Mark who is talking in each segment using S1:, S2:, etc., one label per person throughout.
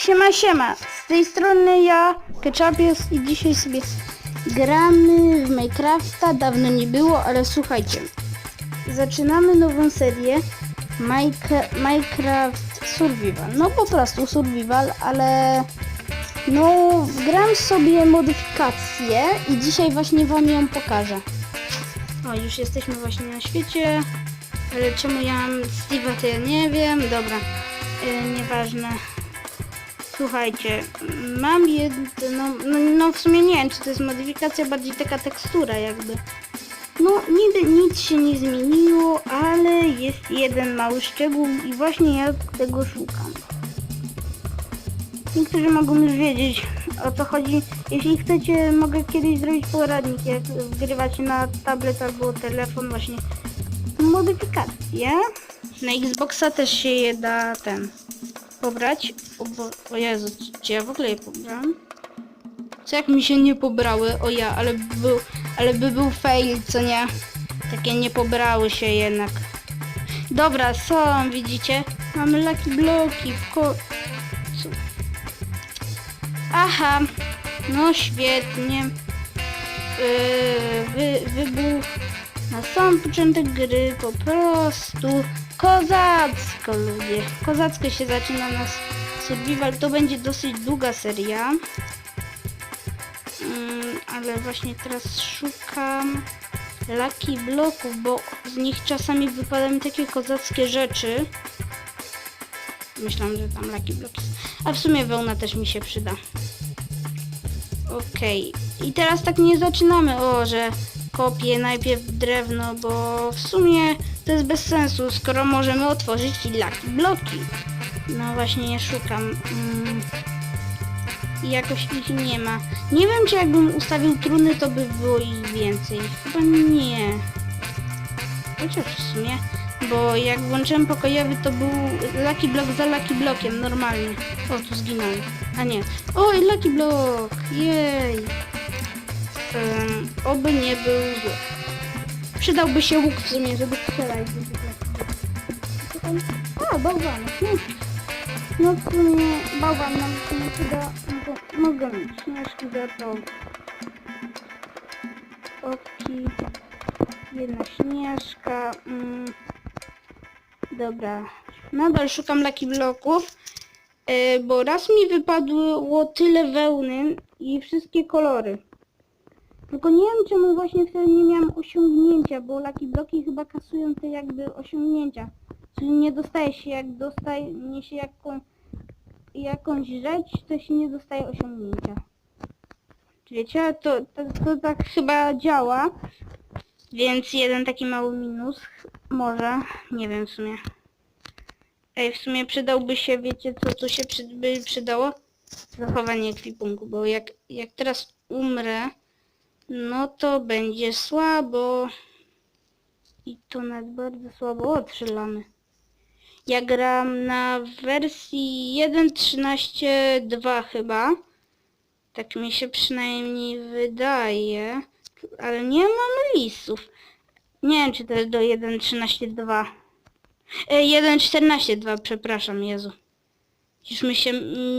S1: Siema, siema. Z tej strony ja, Ketchupius i dzisiaj sobie gramy w Minecrafta. Dawno nie było, ale słuchajcie. Zaczynamy nową serię Minecraft, Survival. No po prostu Survival, ale no gram sobie modyfikację i dzisiaj właśnie wam ją pokażę. O, już jesteśmy właśnie na świecie. Ale czemu ja mam Steve'a, to ja nie wiem. Dobra, yy, nieważne. Słuchajcie, mam jedno, no, no w sumie nie wiem, czy to jest modyfikacja, bardziej taka tekstura jakby. No niby nic się nie zmieniło, ale jest jeden mały szczegół i właśnie ja tego szukam. Niektórzy mogą już wiedzieć o co chodzi. Jeśli chcecie, mogę kiedyś zrobić poradnik, jak wgrywacie na tablet albo telefon właśnie modyfikacje. Na Xboxa też się je da ten pobrać. O, bo, o Jezu, czy ja w ogóle je pobrałem? Co jak mi się nie pobrały? O ja, ale by był, ale by był fail, co nie? Takie nie pobrały się jednak. Dobra, są, widzicie? Mamy lucky bloki w ko... Aha, no świetnie. Yy, wy, wybuch na sam początek gry po prostu kozacko ludzie. Kozacko się zaczyna nas survival. To będzie dosyć długa seria. Mm, ale właśnie teraz szukam lucky bloków, bo z nich czasami wypadają takie kozackie rzeczy. Myślałam, że tam lucky bloki. A w sumie wełna też mi się przyda. Okej. I teraz tak nie zaczynamy, o, że kopię najpierw drewno, bo w sumie to jest bez sensu, skoro możemy otworzyć i lucky bloki. No właśnie, ja szukam. Mm. I jakoś ich nie ma. Nie wiem, czy jakbym ustawił truny, to by było ich więcej. Chyba nie. Chociaż w sumie, bo jak włączyłem pokojowy, to był lucky block za lucky blockiem, normalnie. O, tu zginąłem. A nie. Oj, lucky block! Jej! Um, oby nie był zły. Przydałby się łuk w sumie, żeby strzelać. do? A, bałwan. No, w sumie bałwan nam się nie przyda. Mogę mieć śnieżki za to. Oki. Jedna śnieżka. Mm. Dobra. Nadal szukam laki bloków. e, Bo raz mi wypadło tyle wełny i wszystkie kolory. Tylko nie wiem czemu właśnie wtedy nie miałam osiągnięcia, bo laki bloki chyba kasują te jakby osiągnięcia. Czyli nie dostaje się jak dostaje się jaką, jakąś rzecz, to się nie dostaje osiągnięcia. Wiecie, to, to, to tak chyba działa. Więc jeden taki mały minus. Może. Nie wiem w sumie. Ej, w sumie przydałby się, wiecie co tu się przy, by przydało? Zachowanie ekwipunku, bo jak, jak teraz umrę, no to będzie słabo. I to nawet bardzo słabo. O, trzy lamy. Ja gram na wersji 1.13.2 chyba. Tak mi się przynajmniej wydaje. Ale nie mam lisów. Nie wiem, czy to jest do 1.13.2. E, 1.14.2, przepraszam, Jezu. Już mi się,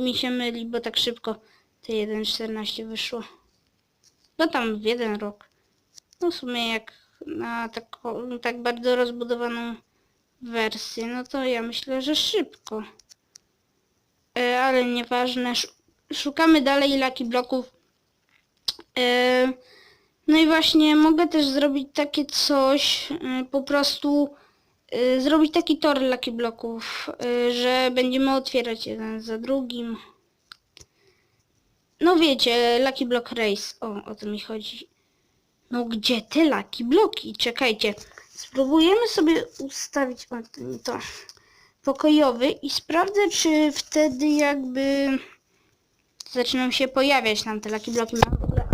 S1: mi się myli, bo tak szybko te 1.14 wyszło. No tam w jeden rok. No w sumie jak na taką, tak bardzo rozbudowaną wersję, no to ja myślę, że szybko. E, ale nieważne. Sz- Szukamy dalej laki bloków. E, no i właśnie mogę też zrobić takie coś, e, po prostu e, zrobić taki tor laki bloków, e, że będziemy otwierać jeden za drugim. No wiecie, Lucky Block Race. O, o to mi chodzi. No gdzie te Lucky Bloki? Czekajcie. Spróbujemy sobie ustawić o, to, pokojowy i sprawdzę, czy wtedy jakby zaczną się pojawiać nam te Lucky Bloki. Mam w ogóle.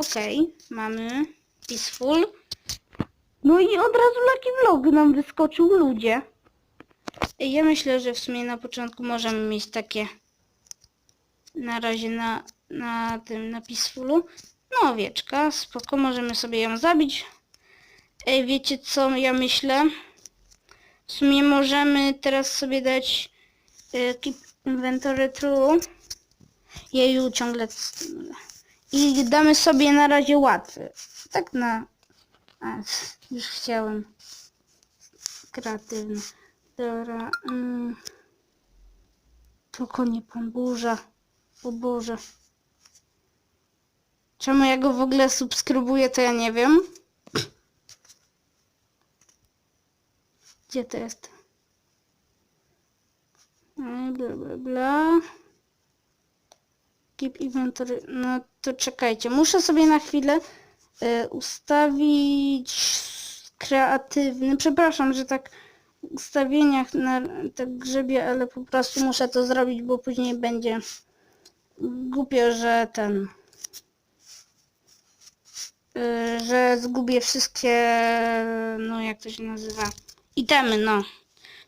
S1: Okej, mamy Peaceful. No i od razu Lucky Vlog nam wyskoczył ludzie. Ej, Ja myślę, że w sumie na początku możemy mieć takie na razie na, na tym na Peacefulu. No owieczka, spoko, możemy sobie ją zabić. Ej, wiecie co ja myślę? W sumie możemy teraz sobie dać e, keep inventory true. Jeju, ciągle... I damy sobie na razie łatwy. Tak na... A, już chciałem. Kreatywny. Dobra. Mm. Tylko nie pan burza. O Boże. Czemu ja go w ogóle subskrybuję, to ja nie wiem. Gdzie to jest? E, Bla bla bla. Keep inventory. No to czekajcie. Muszę sobie na chwilę ustawić kreatywny. Przepraszam, że tak ustawieniach na tak grzebie, ale po prostu muszę to zrobić, bo później będzie głupio, że ten y, że zgubię wszystkie no jak to się nazywa itemy, no.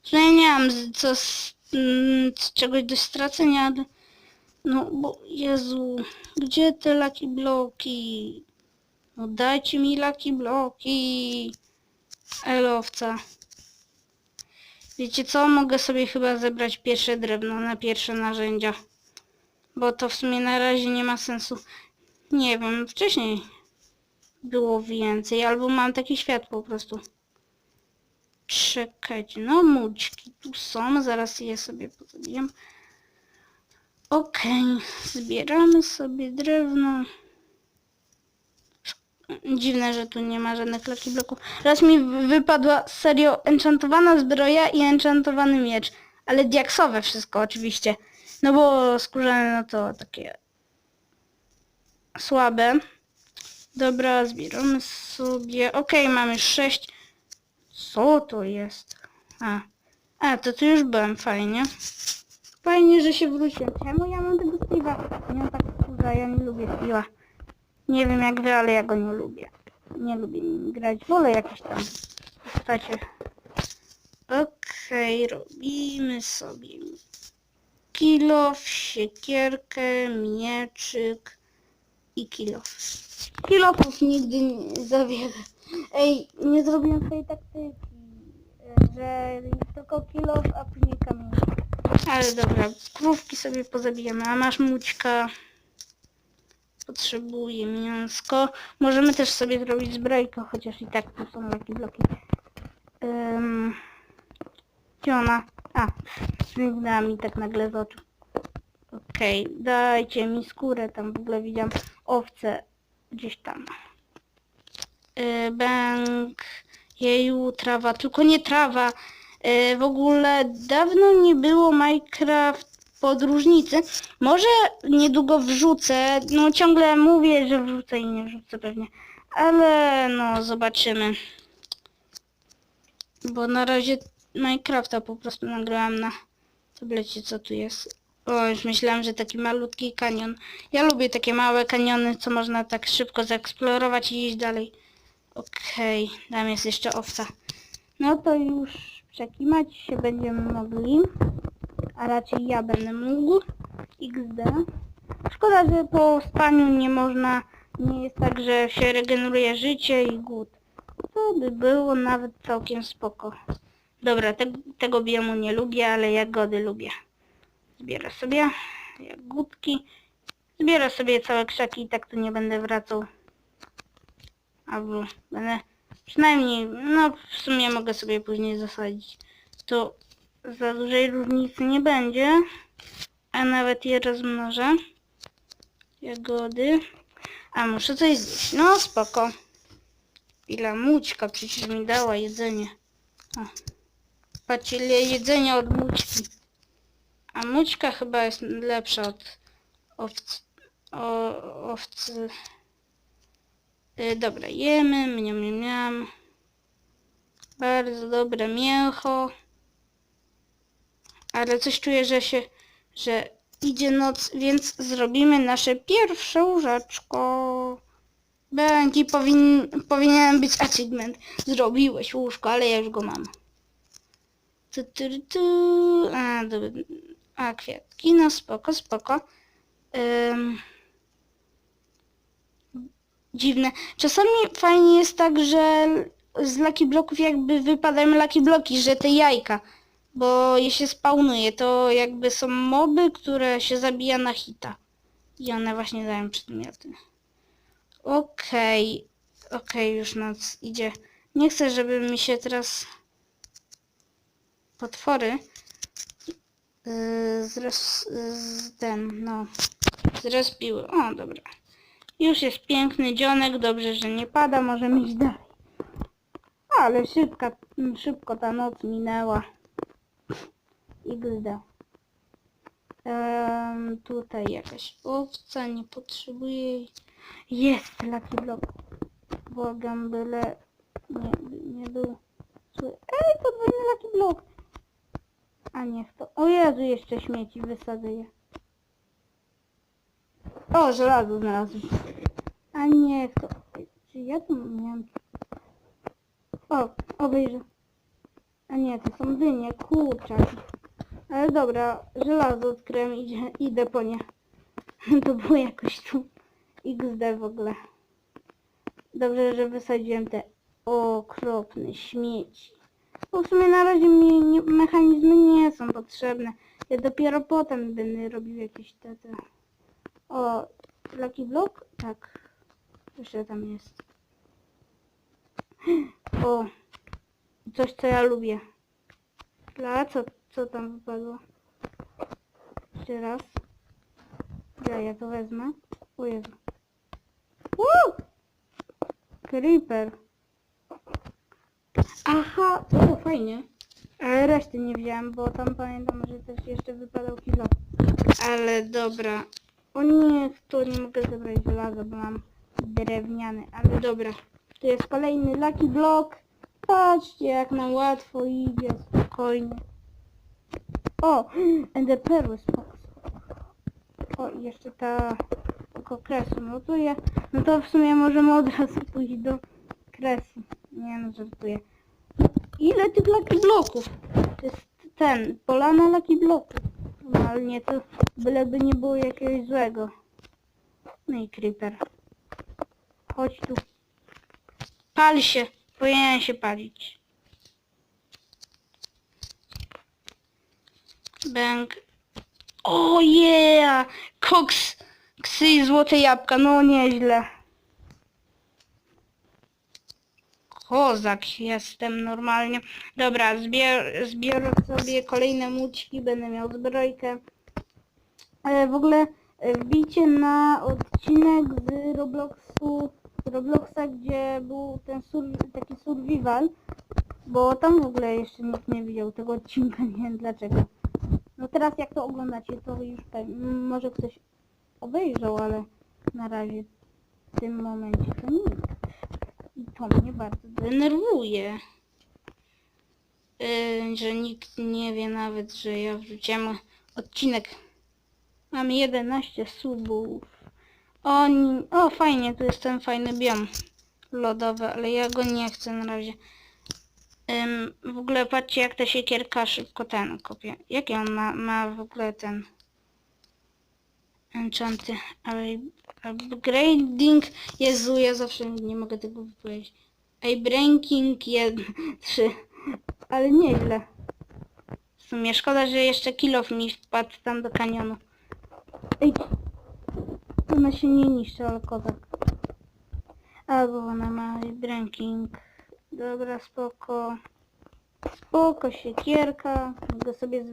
S1: W sumie nie mam co z, z czegoś do stracenia, no bo Jezu, gdzie te laki bloki? No dajcie mi laki bloki. Elowca. Wiecie co? Mogę sobie chyba zebrać pierwsze drewno na pierwsze narzędzia. Bo to w sumie na razie nie ma sensu. Nie wiem, wcześniej było więcej, albo mam taki świat po prostu. Czekajcie, no mućki tu są, zaraz je sobie pozabijam. Okej, zbieramy sobie drewno. Dziwne, że tu nie ma żadnych laki bloków. Raz mi wy- wypadła serio enchantowana zbroja i enchantowany miecz. Ale diaksowe wszystko oczywiście. No bo skórzane no to takie słabe. Dobra, zbieramy sobie. Okej, mamy sześć. Co to jest? A. A, to tu już byłem, fajnie. Fajnie, że się wróciłem. Czemu ja mam tego Steve'a? Nie mam tak wkurza, ja nie lubię Steve'a. Nie wiem jak wy, ale ja go nie lubię. Nie lubię nim grać. Wolę jakieś tam postacie. Okej, robimy sobie kilof, siekierkę, mieczyk i kilof. Kilofów nigdy nie za wiele. Ej, nie zrobiłem tej taktyki, że tylko kilof, a później kamień. Ale dobra, krówki sobie pozabijamy. A masz mućka. Potrzebuję mięsko. Możemy też sobie zrobić zbrojkę, chociaż i tak tu są takie bloki. Um, gdzie ona? A, zniknęła mi tak nagle z oczu. Okej, dajcie mi skórę, tam w ogóle widziałam owce gdzieś tam. Yy, bęk, jeju, trawa, tylko nie trawa. Yy, w ogóle dawno nie było Minecraft podróżnicy. Może niedługo wrzucę, no ciągle mówię, że wrzucę i nie wrzucę pewnie. Ale no zobaczymy. Bo na razie Minecrafta po prostu nagrałam na tablecie, co tu jest. O, już myślałam, że taki malutki kanion. Ja lubię takie małe kaniony, co można tak szybko zaeksplorować i iść dalej. Okej, tam jest jeszcze owca. No to już przekimać się będziemy mogli. A raczej ja będę mógł. XD. Szkoda, że po spaniu nie można, nie jest tak, że się regeneruje życie i głód. To by było nawet całkiem spoko. Dobra, te, tego biomu nie lubię, ale jagody lubię. Zbierę sobie jagódki. Zbierę sobie całe krzaki i tak tu nie będę wracał. Albo będę przynajmniej, no w sumie mogę sobie później zasadzić. To za dużej różnicy nie będzie. A nawet je rozmnożę. Jagody. A muszę coś zjeść. No spoko. Ile mućka przecież mi dała jedzenie. O. Patrzcie ile jedzenia od mućki. A mućka chyba jest lepsza od owcy. O, owcy. Y, dobra, jemy, mniam, mniam. Bardzo dobre mięcho. Ale coś czuję, że się, że idzie noc, więc zrobimy nasze pierwsze łóżeczko. Będzie powin, powinien być achievement. Zrobiłeś łóżko, ale ja już go mam. Tu, tu, tu. A, dobra. A, kwiatki, no spoko, spoko. Ym. Dziwne. Czasami fajnie jest tak, że z Lucky Bloków jakby wypadają Lucky Bloki, że te jajka. Bo je się spawnuje, to jakby są moby, które się zabija na hita. I one właśnie dają przedmioty. Okej, okej, już noc idzie. Nie chcę, żeby mi się teraz potwory yy, ten, no, zrespiły. O, dobra. Już jest piękny dzionek, dobrze, że nie pada, możemy iść dalej. Ale szybka, szybko ta noc minęła. XD. Ehm, tutaj jakaś owca, nie potrzebuję. Jest Lucky Block. Błagam, byle nie, nie był... Ej, podwójny Lucky Block. A niech to... O Jezu, jeszcze śmieci, wysadzę je. O, żelazo znalazłem. A niech to... Czy ja tu miałem... O, obejrzę. A nie, to są dynie, kurczaki. Ale dobra, żelazo odkryłem, idzie, idę po nie. To było jakoś tu XD w ogóle. Dobrze, że wysadziłem te okropne śmieci. Bo w sumie na razie mi nie, mechanizmy nie są potrzebne. Ja dopiero potem będę robił jakieś te, te... O, Lucky Block? Tak. Jeszcze tam jest. O, coś co ja lubię. Dla co, co tam wypadło? Jeszcze raz. Ja, ja to wezmę. O Jezu. Woo! Creeper. Aha, o fajnie. Ale reszty nie wziąłem, bo tam pamiętam, że też jeszcze wypadał kilo. Ale dobra. O nie, to nie mogę zebrać żelaza, bo mam drewniany. Ale dobra. Tu jest kolejny Lucky Block. Patrzcie, jak nam łatwo idzie, spokojnie. O, Ender Perły. O, jeszcze ta oko kresu. No to ja, no to w sumie możemy od razu pójść do kresu. Nie no, żartuję. Ile tych Lucky Bloków? To jest ten, polana Lucky Bloków. Normalnie to byleby nie było jakiegoś złego. No i Creeper. Chodź tu. Pal się. Powinien się palić. Bęk. O yeah! Koks! Ksy i złote jabłka. No nieźle. Kozak jestem normalnie. Dobra, zbier zbiorę sobie kolejne mućki. Będę miał zbrojkę. E, w ogóle e, wbijcie na odcinek z Robloxu, z Robloxa, gdzie był ten sur, taki survival, bo tam w ogóle jeszcze nikt nie widział tego odcinka, nie wiem dlaczego. No teraz jak to oglądacie, to już może ktoś obejrzał, ale na razie w tym momencie to nikt. I to mnie bardzo denerwuje. Yy, że nikt nie wie nawet, że ja wrzuciłem odcinek Mam 11 subów. O, o fajnie, tu jest ten fajny biom lodowy, ale ja go nie chcę na razie. Ym, w ogóle patrzcie jak ta siekierka szybko ten kopie. Jaki on ma, ma w ogóle ten enchanty? Upgrading, Jezu, ja zawsze nie mogę tego wypowiedzieć. Breaking 1, 3, ale nieźle. W sumie szkoda, że jeszcze kilof mi wpadł tam do kanionu. Ej, ona się nie niszczy, ale kozak. Albo ona ma ranking. Dobra, spoko. Spoko, siekierka. Mogę sobie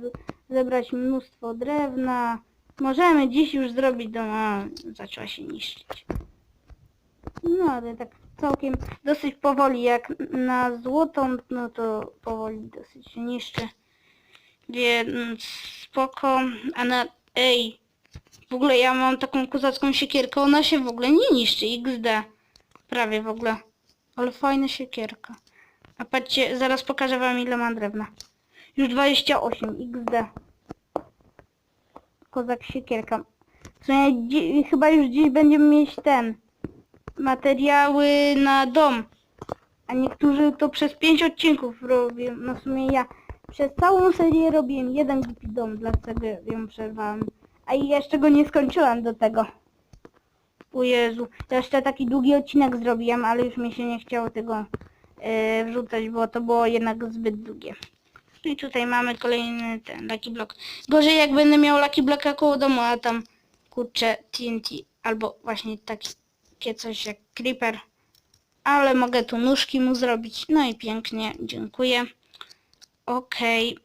S1: zebrać mnóstwo drewna. Możemy dziś już zrobić dom. A, zaczęła się niszczyć. No, ale tak całkiem dosyć powoli. Jak na złotą, no to powoli dosyć się niszczy. Więc spoko. A na... Ej, w ogóle ja mam taką kozacką siekierkę, ona się w ogóle nie niszczy, XD. Prawie w ogóle. Ale fajna siekierka. A patrzcie, zaraz pokażę wam ile mam drewna. Już 28, XD. Kozak siekierka. W sumie chyba już dziś będziemy mieć ten. Materiały na dom. A niektórzy to przez 5 odcinków robią. No w sumie ja przez całą serię robiłem jeden głupi dom, dlatego ją przerwałem. A i jeszcze go nie skończyłem do tego. O Jezu, jeszcze taki długi odcinek zrobiłem, ale już mi się nie chciało tego e, wrzucać, bo to było jednak zbyt długie. I tutaj mamy kolejny ten Lucky Block. Gorzej jak będę miał Lucky Blocka koło domu, a tam kurczę TNT albo właśnie takie coś jak Creeper. Ale mogę tu nóżki mu zrobić. No i pięknie, dziękuję. Okej.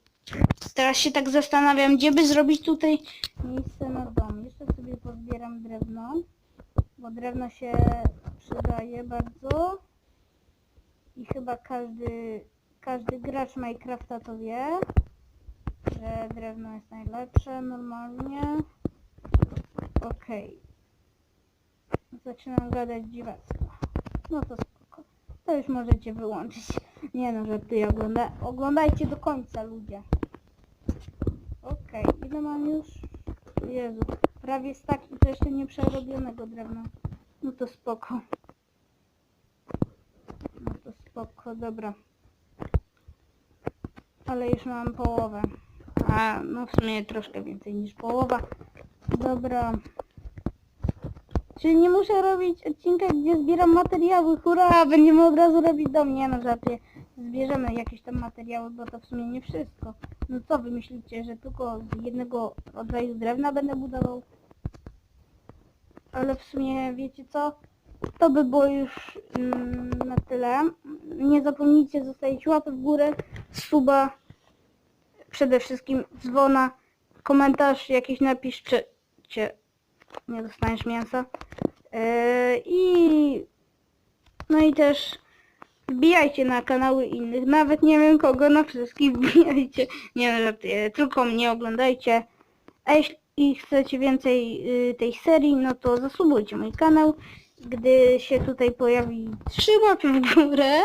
S1: Teraz się tak zastanawiam, gdzie by zrobić tutaj miejsce na dom. Jeszcze sobie pozbieram drewno, bo drewno się przydaje bardzo. I chyba każdy, każdy gracz Minecrafta to wie, że drewno jest najlepsze normalnie. Okej. Zaczynam gadać dziwacko. No to spoko. To już możecie wyłączyć. Nie no, żartuję. Ogląda oglądajcie do końca, ludzie. Okej, ile mam już? Jezu, prawie stak i to jeszcze nie przerobionego drewna. No to spoko. No to spoko, dobra. Ale już mam połowę. A, no w sumie troszkę więcej niż połowa. Dobra. Czyli nie muszę robić odcinka, gdzie zbieram materiały. Hurra! Będziemy od razu robić dom. Nie no, żartuję. Zbierzemy jakieś tam materiały, bo to w sumie nie wszystko. No co wy myślicie, że tylko z jednego rodzaju drewna będę budował? Ale w sumie wiecie co? To by było już mm, na tyle. Nie zapomnijcie zostawić łapy w górę, suba, przede wszystkim dzwona, komentarz jakiś napiszcie, nie dostaniesz mięsa. Yy, I no i też wbijajcie na kanały innych, nawet nie wiem kogo, na wszystkich wbijajcie. Nie tylko mnie oglądajcie. A jeśli chcecie więcej y, tej serii, no to zasubujcie mój kanał. Gdy się tutaj pojawi trzy łapy w górę,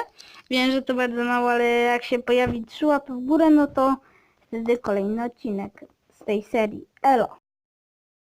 S1: wiem, że to bardzo mało, ale jak się pojawi trzy łapy w górę, no to wtedy kolejny odcinek z tej serii. Elo!